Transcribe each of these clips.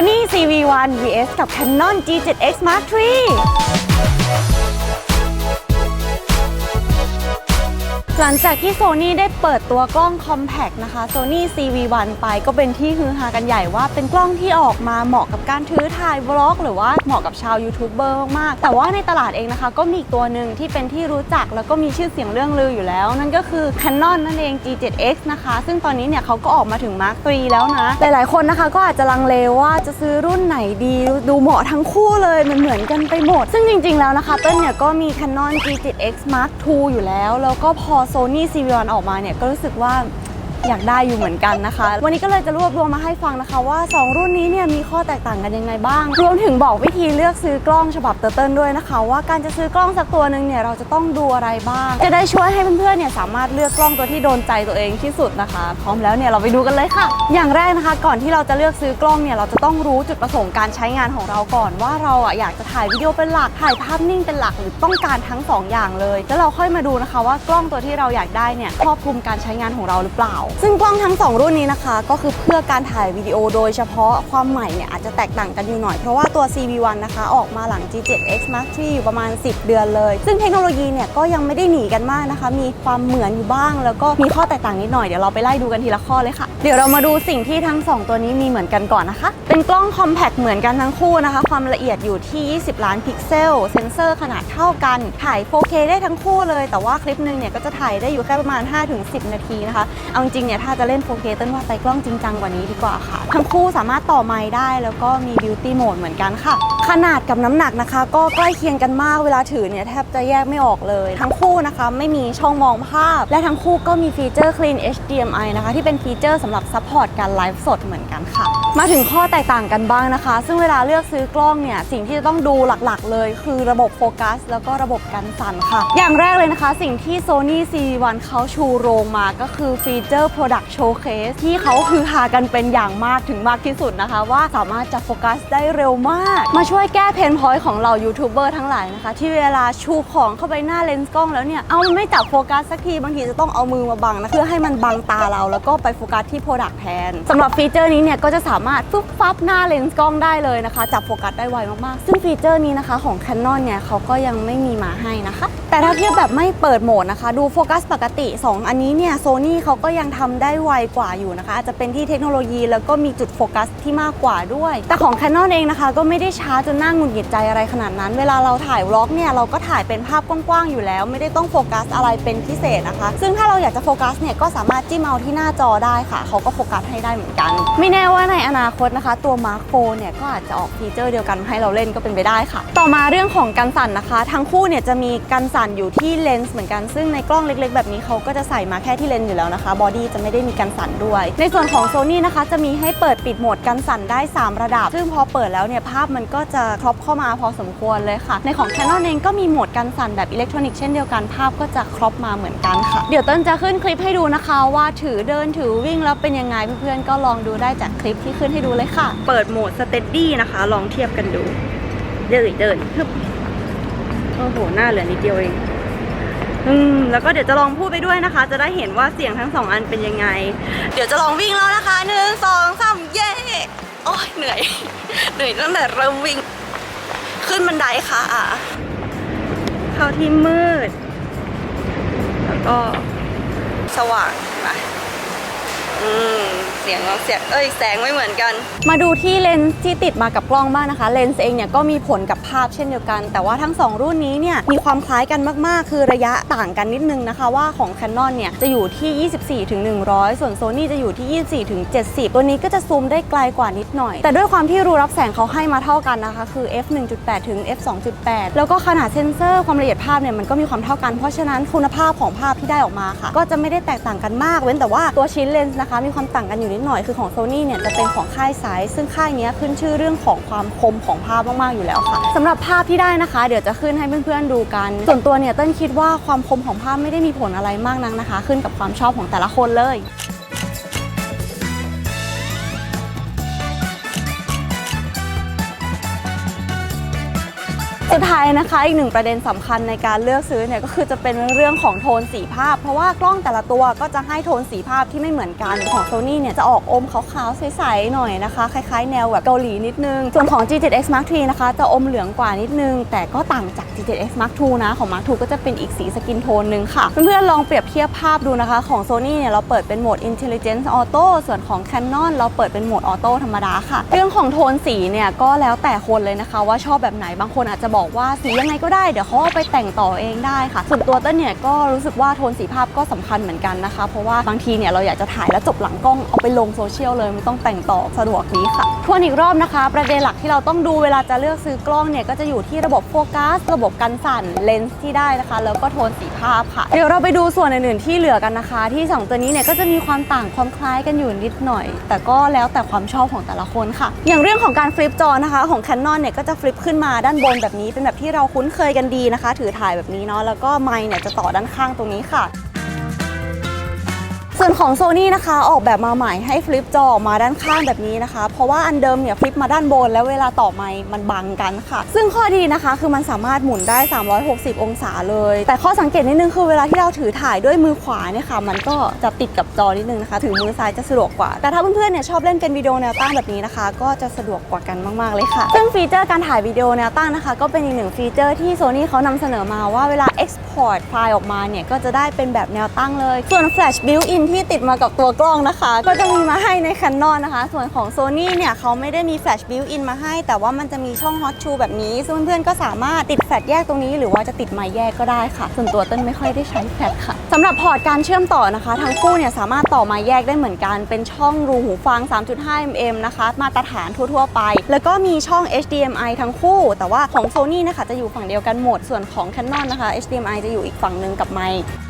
Sony CV1 vs กับ Canon G7X Mark III หลังจากที่ Sony ได้เปิดตัวกล้อง Compact นะคะ Sony CV1 ไปก็เป็นที่ฮือฮากันใหญ่ว่าเป็นกล้องที่ออกมาเหมาะกับการถือถ่ายวล็อก หรือว่าเหมาะกับชาวยูทูบเบอร์มากๆ แต่ว่าในตลาดเองนะคะ ก็มีอีกตัวหนึ่งที่เป็นที่รู้จักแล้วก็มีชื่อเสียงเรื่องลืออยู่แล้ว นั่นก็คือ Canon นั่นเอง G7X นะคะ ซึ่งตอนนี้เนี่ยเขาก็ออกมาถึง Mark III แล้วนะ หลายๆคนนะคะก็อาจจะลังเลว่าจะซื้อรุ่นไหนดีดูเหมาะทั้งคู่เลยมันเหมือนกันไปหมด ซึ่งจริง ๆแล้วนะคะเต้นเนี่ยก็มี Canon G7X Mark II อยู่แล้วแล้วก็พอ Sony CV1 ออกมาเนี่ยก็รู้สึกว่า อยากได้อยู่เหมือนกันนะคะ วันนี้ก็เลยจะรวบรวมมาให้ฟังนะคะ ว่า 2 รุ่นนี้เนี่ยมีข้อแตกต่างกันยังไงบ้าง รวมถึงบอกวิธีเลือกซื้อกล้องฉบับเตอร์เติ้ลด้วยนะคะ ว่าการจะซื้อกล้องสักตัวหนึ่งเนี่ยเราจะต้องดูอะไรบ้าง จะได้ช่วยให้เพื่อนๆเนี่ยสามารถเลือกกล้องตัวที่โดนใจตัวเองที่สุดนะคะ พร้อมแล้วเนี่ยเราไปดูกันเลยค่ะ อย่างแรกนะคะ ก่อนที่เราจะเลือกซื้อกล้องเนี่ยเราจะต้องรู้จุดประสงค์การใช้งานของเราก่อนว่าเราอะอยากจะถ่ายวิดีโอเป็นหลักถ่ายภาพนิ่งเป็นหลักหรือต้องการทั้งสองอย่างเลย แล้วเราค่อยมาดูนะคะว่ากล้องตัวที่เราอยากได้เนี่ยครอบคลุมการใช้งานของเราหรือเปล่าซึ่งกล้องทั้งสองรุ่นนี้นะคะ ก็คือเพื่อการถ่ายวิดีโอโดยเฉพาะความใหม่เนี่ยอาจจะแตกต่างกันอยู่หน่อย เพราะว่าตัว CV1 นะคะออกมาหลัง G7X Mark III อยู่ประมาณ 10 เดือนเลย ซึ่งเทคโนโลยีเนี่ยก็ยังไม่ได้หนีกันมากนะคะ มีความเหมือนอยู่บ้าง แล้วก็มีข้อแตกต่างนิดหน่อยเดี๋ยวเราไปไล่ดูกันทีละข้อเลยค่ะ เดี๋ยวเรามาดูสิ่งที่ทั้งสองตัวนี้มีเหมือนกันก่อนนะคะ เป็นกล้องคอมแพคเหมือนกันทั้งคู่นะคะ ความละเอียดอยู่ที่ 20 ล้านพิกเซล เซนเซอร์ขนาดเท่ากัน ถ่าย 4K ได้ทั้งคู่เลย แต่ว่าคลิปหนึงเนี่ยก็จะถ่ายได้อยู่แค่ประมาณ 5-10 นาทีนะคะ เอาจริงเนี่ยถ้าจะเล่น 4K ต้นว่าไปกล้องจริงจังกว่านี้ดีกว่าค่ะ ทั้งคู่สามารถต่อไมค์ได้แล้วก็มี Beauty Mode เหมือนกันค่ะ ขนาดกับน้ำหนักนะคะ ก็ใกล้เคียงกันมากเวลาถือเนี่ยแทบจะแยกไม่ออกเลย ทั้งคู่นะคะไม่มีช่องมองภาพ และทั้งคู่ก็มีฟีเจอร์ Clean HDMI นะคะ ที่เป็นฟีเจอร์สำหรับซัพพอร์ตการไลฟ์สดเหมือนกันค่ะ มาถึงข้อแตกต่างกันบ้างนะคะ ซึ่งเวลาเลือกซื้อกล้องเนี่ยสิ่งที่จะต้องดูหลักๆ เลย คือระบบโฟกัส แล้วก็ระบบกันสั่นค่ะ อย่างแรกเลยนะคะ สิ่งที่ Sony C1 เขาชูโรงมาก็คือฟีเจอร์ Product Showcase ที่เขาคือฮากันเป็นอย่างมากถึงมากที่สุดนะคะ ว่าสามารถจะโฟกัสได้เร็วมาก มาช่วยแก้เพนพอยต์ของเรายูทูบเบอร์ทั้งหลายนะคะ ที่เวลาชูของเข้าไปหน้าเลนส์กล้องแล้วเนี่ย เอามันไม่จับโฟกัสสักทีบางทีจะต้องเอามือมาบังนะเพื่อให้มันบังตาเราแล้วก็ไปโฟกัสที่ Product แทนสำหรับฟีเจอร์นี้เนี่ยก็จะสามารถฟึบฟับหน้าเลนส์กล้องได้เลยนะคะ จับโฟกัสได้ไวมากๆ ซึ่งฟีเจอร์นี้นะคะของ Canon เนี่ยเขาก็ยังไม่มีมาให้นะคะ แต่ถ้าเทียบแบบไม่เปิดโหมดนะคะ ดูโฟกัสปกติ 2 อันนี้เนี่ยโซนี่เขาก็ยังทำได้ไวกว่าอยู่นะคะ อาจจะเป็นที่เทคโนโลยีแล้วก็มีจุดโฟกัสที่มากกว่าด้วย แต่ของ Canon เองนะคะ ก็ไม่ได้ช้าจนน่าหงุดหงิดใจอะไรขนาดนั้น เวลาเราถ่ายวล็อกเนี่ยเราก็ถ่ายเป็นภาพกว้างๆอยู่แล้ว ไม่ได้ต้องโฟกัสอะไรเป็นพิเศษนะคะ ซึ่งถ้าเราอยากจะโฟกัสเนี่ยก็สามารถจิ้มเอาที่หน้าจอได้ค่ะ เขาก็โฟกัสให้ได้เหมือนกัน ไม่แน่ว่าในอนาคตนะคะ ตัว Mark 4เนี่ยก็อาจจะออกฟีเจอร์เดียวกันให้เราเล่นก็เป็นไปได้ค่ะ ต่อมาเรื่องของกันสั่นนะคะ ทั้งคู่เนี่ยจะมีกันสั่นอยู่ที่เลนส์เหมือนกันซึ่งในกล้องเล็ก ๆ แบบนี้เขาก็จะใส่มาแค่ที่เลนส์อยู่แล้วนะคะบอดี้จะไม่ได้มีกันสั่นด้วย ในส่วนของ Sony นะคะจะมีให้เปิดปิดโหมดกันสั่นได้ 3 ระดับ ซึ่งพอเปิดแล้วเนี่ยภาพมันก็จะครอบเข้ามาพอสมควรเลยค่ะ ในของ Canon เองก็มีโหมดกันสั่นแบบอิเล็กทรอนิกส์เช่นเดียวกันภาพก็จะครอบมาเหมือนกันค่ะ เดี๋ยวเต้นจะขึ้นคลิปให้ดูนะคะว่าถือเดินถือวิ่งแล้วเป็นยังไงเพื่อนๆก็ลองดูได้จากคลิปที่ขึ้นให้ดูเลยค่ะ เปิดโหมด Steady นะคะ ลองเทียบกันดู เดินเดินฮึบโอ้โหหน้าเหลือนิดเดียวเอง อืมแล้วก็เดี๋ยวจะลองพูดไปด้วยนะคะ จะได้เห็นว่าเสียงทั้งสองอันเป็นยังไง เดี๋ยวจะลองวิ่งแล้วนะคะหนึ่งสองสามเย้โอ้ยเหนื่อย เหนื่อยตั้งแต่เริ่มวิ่ง ขึ้นบันไดค่ะ เข้าที่มืด แล้วก็สว่างไป อืมเสียงเสียงเอ้ยแสงไม่เหมือนกัน มาดูที่เลนส์ที่ติดมากับกล้องบ้างนะคะ เลนส์เองเนี่ยก็มีผลกับภาพเช่นเดียวกัน แต่ว่าทั้ง 2 รุ่นนี้เนี่ยมีความคล้ายกันมากๆ คือระยะต่างกันนิดนึงนะคะ ว่าของ Canon เนี่ยจะอยู่ที่ 24ถึง100 ส่วน Sony จะอยู่ที่ 24ถึง70 ตัวนี้ก็จะซูมได้ไกลกว่านิดหน่อย แต่ด้วยความที่รูรับแสงเขาให้มาเท่ากันนะคะ คือ f 1.8ถึง f 2.8 แล้วก็ขนาดเซนเซอร์ความละเอียดภาพเนี่ยมันก็มีความเท่ากัน เพราะฉะนั้นคุณภาพของภาพที่ได้ออกมาค่ะ ก็จะไม่ได้แตกต่างกันมาก เว้นแต่ว่าตัวชิ้นเลนส์นะคะมีความต่างกันอยู่นิดหน่อยคือของ Sony เนี่ยจะเป็นของค่ายไซส์ซึ่งค่ายนี้ขึ้นชื่อเรื่องของความคมของภาพมากๆอยู่แล้วค่ะสำหรับภาพที่ได้นะคะ เดี๋ยวจะขึ้นให้เพื่อนๆดูกัน ส่วนตัวเนี่ยเต้นคิดว่าความคมของภาพไม่ได้มีผลอะไรมากนักนะคะ ขึ้นกับความชอบของแต่ละคนเลย สุดท้ายนะคะอีกหนึ่งประเด็นสำคัญในการเลือกซื้อเนี่ยก็คือจะเป็นเรื่องของโทนสีภาพ เพราะว่ากล้องแต่ละตัวก็จะให้โทนสีภาพที่ไม่เหมือนกันของ Sony เนี่ยจะออกอมขาวๆใสๆหน่อยนะคะคล้ายๆแนวแบบเกาหลีนิดนึง ส่วนของ G7X Mark III นะคะจะอมเหลืองกว่านิดนึง แต่ก็ต่างจาก G7X Mark II นะของ Mark II ก็จะเป็นอีกสีสกินโทนหนึงค่ะ เพื่อนๆลองเปรียบเทียบภาพดูนะคะของ Sony เนี่ยเราเปิดเป็นโหมด Intelligence Auto ส่วนของ Canon เราเปิดเป็นโหมดออโต้ธรรมดาค่ะ เรื่องของโทนสีเนี่ยก็แล้วแต่คนเลยนะคะว่าชอบแบบไหนบางคนอาจจะบอกอกว่าสียังไงก็ได้เดี๋ยวเขาเอาไปแต่งต่อเองได้ค่ะ ส่วนตัวเต้นเนี่ยก็รู้สึกว่าโทนสีภาพก็สำคัญเหมือนกันนะคะ เพราะว่าบางทีเนี่ยเราอยากจะถ่ายแล้วจบหลังกล้องเอาไปลงโซเชียลเลยไม่ต้องแต่งต่อสะดวกดีค่ะทวนอีกรอบนะคะ ประเด็นหลักที่เราต้องดูเวลาจะเลือกซื้อกล้องเนี่ยก็จะอยู่ที่ระบบโฟกัส ระบบกันสั่นเลนส์ที่ได้นะคะ แล้วก็โทนสีภาพค่ะ เดี๋ยวเราไปดูส่วนอื่นๆที่เหลือกันนะคะ ที่สองตัวนี้เนี่ยก็จะมีความต่างความคล้ายกันอยู่นิดหน่อย แต่ก็แล้วแต่ความชอบของแต่ละคนค่ะ อย่างเรื่องของการฟลิปจอนะคะของ Canon เนี่ยก็จะฟลิปขึ้นมาด้านบนแบบนี้เป็นแบบที่เราคุ้นเคยกันดีนะคะ ถือถ่ายแบบนี้เนาะแล้วก็ไมค์เนี่ยจะต่อด้านข้างตรงนี้ค่ะ ส่วนของ Sony นะคะ ออกแบบมาใหม่ให้ฟลิปจอออกมาด้านข้างแบบนี้นะคะ เพราะว่าอันเดิมเนี่ยฟลิปมาด้านบน แล้วเวลาต่อไมค์มันบังกันค่ะ ซึ่งข้อดีนะคะคือมันสามารถหมุนได้ 360 องศาเลย แต่ข้อสังเกตนิดนึงคือเวลาที่เราถือถ่ายด้วยมือขวาเนี่ยค่ะ มันก็จะติดกับจอนิดนึงนะคะ ถือมือซ้ายจะสะดวกกว่า แต่ถ้าเพื่อนๆเนี่ยชอบเล่นเป็นวิดีโอแนวตั้งแบบนี้นะคะ ก็จะสะดวกกว่ากันมากๆเลยค่ะ ซึ่งฟีเจอร์การถ่ายวิดีโอแนวตั้งนะคะ ก็เป็นอีกหนึ่งฟีเจอร์ที่ Sony เขานำเสนอมาว่าเวลา Export ไฟล์ออกมาเนี่ยก็จะได้เป็นแบบแนวตั้งเลย ส่วน Flash Built-in ที่ติดมากับตัวกล้องนะคะ ก็จะมีมาให้ใน Canon นนะคะ ส่วนของ Sony เนี่ยเขาไม่ได้มี Flash Built-in มาให้ แต่ว่ามันจะมีช่อง Hot Shoe แบบนี้ซึ่งเพื่อนๆก็สามารถติดแฟลชแยกตรงนี้ หรือว่าจะติดไมค์แยกก็ได้ค่ะ ส่วนตัวเต้นไม่ค่อยได้ใช้แฟลชค่ะสำหรับพอร์ตการเชื่อมต่อนะคะ ทั้งคู่เนี่ยสามารถต่อไมค์แยกได้เหมือนกัน เป็นช่องรูหูฟัง 3.5 mm นะคะ มาตรฐานทั่วๆไป แล้วก็มีช่อง HDMI ทั้งคู่ แต่ว่าของ Sony นะคะจะอยู่ฝั่งเดียวกันหมดส่วนของ Canon นะคะ HDMI จะอยู่อีกฝั่งหนึ่งกับไมค์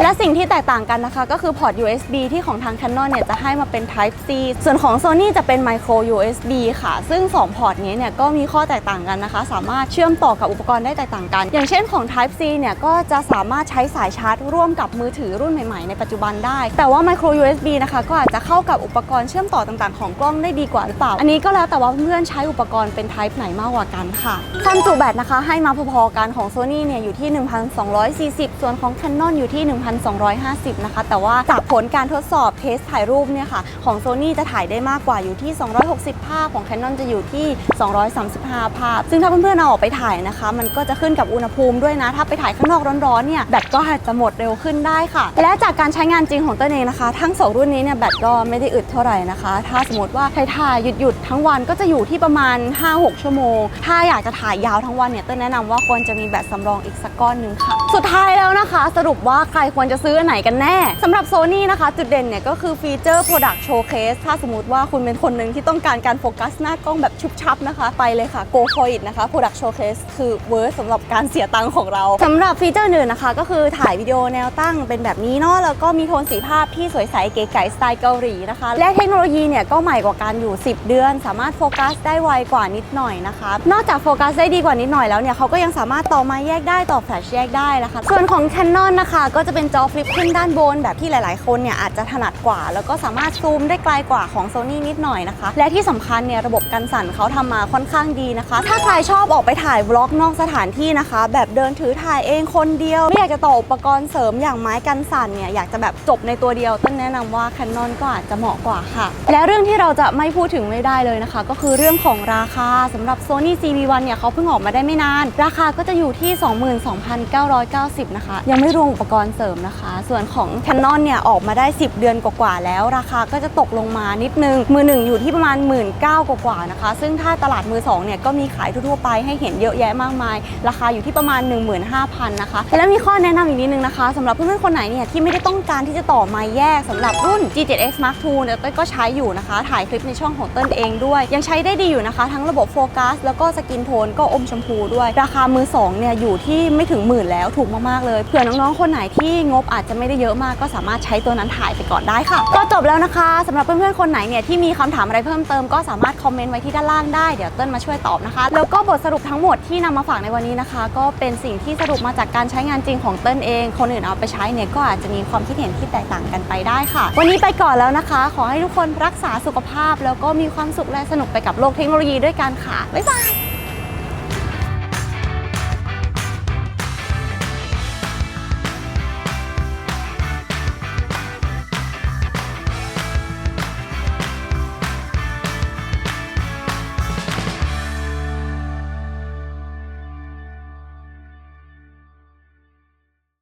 และสิ่งที่แตกต่างกันนะคะ ก็คือพอร์ต USB ที่ของทาง Canon เนี่ยจะให้มาเป็น Type C ส่วนของ Sony จะเป็น Micro USB ค่ะ ซึ่ง 2 พอร์ตนี้เนี่ยก็มีข้อแตกต่างกันนะคะ สามารถเชื่อมต่อกับอุปกรณ์ได้แตกต่างกัน อย่างเช่นของ Type C เนี่ยก็จะสามารถใช้สายชาร์จร่วมกับมือถือรุ่นใหม่ๆ ในปัจจุบันได้ แต่ว่า Micro USB นะคะก็อาจจะเข้ากับอุปกรณ์เชื่อมต่อต่างๆ ของกล้องได้ดีกว่าหรือเปล่า อันนี้ก็แล้วแต่ว่าเพื่อนๆใช้อุปกรณ์เป็น Type ไหนมากกว่ากันค่ะความจุแบตนะคะให้มาพอๆกันของ Sony เนี่ยอยู่ที่ 1,240 ส่วนของ Canon อยู่ที่1,250 นะคะ แต่ว่าจากผลการทดสอบเทสถ่ายรูปเนี่ยค่ะ ของ Sony จะถ่ายได้มากกว่าอยู่ที่ 260 ภาพ ของ Canon จะอยู่ที่ 235 ภาพ ซึ่งถ้าเพื่อนๆเอาออกไปถ่ายนะคะ มันก็จะขึ้นกับอุณหภูมิด้วยนะ ถ้าไปถ่ายข้างนอกร้อนๆ เนี่ยแบตก็อาจจะหมดเร็วขึ้นได้ค่ะ และจากการใช้งานจริงของตัวเองนะคะ ทั้งสองรุ่นนี้เนี่ยแบตก็ไม่ได้อึดเท่าไหร่นะคะ ถ้าสมมติว่าถ่ายๆหยุดๆทั้งวันก็จะอยู่ที่ประมาณ 5-6 ชั่วโมง ถ้าอยากจะถ่ายยาวทั้งวันเนี่ยเต้นแนะนำว่าควรจะมีแบตสำรองอีกสักก้อนหนึ่งค่ะ สุดท้ายแล้วนะคะ สรุปว่าใครควรจะซื้ออันไหนกันแน่สำหรับ Sony นะคะ จุดเด่นเนี่ยก็คือฟีเจอร์ Product Showcase ถ้าสมมติว่าคุณเป็นคนหนึ่งที่ต้องการการโฟกัสหน้ากล้องแบบชุบชับนะคะ ไปเลยค่ะ Go for it นะคะ Product Showcase คือเวิร์สสำหรับการเสียตังค์ของเราสำหรับฟีเจอร์อื่นนะคะ ก็คือถ่ายวิดีโอแนวตั้งเป็นแบบนี้เนาะแล้วก็มีโทนสีภาพที่สวยใสเก๋ไก๋สไตล์เกาหลีนะคะ และเทคโนโลยีเนี่ยก็ใหม่กว่ากันอยู่ 10 เดือน สามารถโฟกัสได้ไวกว่านิดหน่อยนะคะ นอกจากโฟกัสได้ดีกว่านิดหน่อยแล้วเนี่ยเขาก็ยังสามารถต่อมาแยกได้ต่อแฟลชแยกได้นะคะ ส่วนของ Canon นะคะก็จะเป็นจอฟลิปขึ้นด้านบน แบบที่หลาย ๆ คนเนี่ยอาจจะถนัดกว่า แล้วก็สามารถซูมได้ไกลกว่าของ Sony นิดหน่อยนะคะ และที่สำคัญเนี่ยระบบกันสั่นเขาทำมาค่อนข้างดีนะคะ ถ้าใครชอบออกไปถ่ายวล็อกนอกสถานที่นะคะ แบบเดินถือถ่ายเองคนเดียว ไม่อยากจะต่ออุปกรณ์เสริมอย่างไม้กันสั่นเนี่ยอยากจะแบบจบในตัวเดียวต้นแนะนำว่า Canon ก็อาจจะเหมาะกว่าค่ะ และเรื่องที่เราจะไม่พูดถึงไม่ได้เลยนะคะ ก็คือเรื่องของราคาสำหรับ Sony CV1 เนี่ยเขาเพิ่งออกมาได้ไม่นาน ราคาก็จะอยู่ที่ 22,990 นะคะ ยังไม่รวมอุปกรณ์เสริมนะคะ ส่วนของ Canon เนี่ยออกมาได้ 10 เดือนกว่าๆแล้ว ราคาก็จะตกลงมานิดนึง มือหนึ่งอยู่ที่ประมาณ 1 9 0 0 0กว่าๆนะคะ ซึ่งถ้าตลาดมือสองเนี่ยก็มีขายทั่วๆไปให้เห็นเยอะแยะมากมาย ราคาอยู่ที่ประมาณ 15,000นะคะ และมีข้อแนะนำอีกนิดนึงนะคะสำหรับเพื่อนๆคนไหนเนี่ยที่ไม่ได้ต้องการที่จะต่อไม้แยกสำหรับรุ่น G7X Mark II เนี่ยเต้ยก็ใช้อยู่นะคะ ถ่ายคลิปในช่องของเต้นเองด้วย ยังใช้ได้ดีอยู่นะคะ ทั้งระบบโฟกัสแล้วก็สกินโทนก็อมชมพูด้วย ราคามือสองเนี่ยอยู่ที่ไม่ถึงหมื่นแล้วถูกมากๆเลยเผื่อน้องๆคนไหนที่งบอาจจะไม่ได้เยอะมาก ก็สามารถใช้ตัวนั้นถ่ายไปก่อนได้ค่ะ ก็จบแล้วนะคะสำหรับเพื่อนๆคนไหนเนี่ยที่มีคำถามอะไรเพิ่มเติมก็สามารถคอมเมนต์ไว้ที่ด้านล่างได้เดี๋ยวเต้นมาช่วยตอบนะคะ แล้วก็บทสรุปทั้งหมดที่นำมาฝากในวันนี้นะคะ ก็เป็นสิ่งที่สรุปมาจากการใช้งานจริงของเต้นเอง คนอื่นเอาไปใช้เนี่ยก็อาจจะมีความคิดเห็นที่แตกต่างกันไปได้ค่ะ วันนี้ไปก่อนแล้วนะคะ ขอให้ทุกคนรักษาสุขภาพ แล้วก็มีความสุขและสนุกไปกับโลกเทคโนโลยีด้วยกันค่ะบ๊ายบาย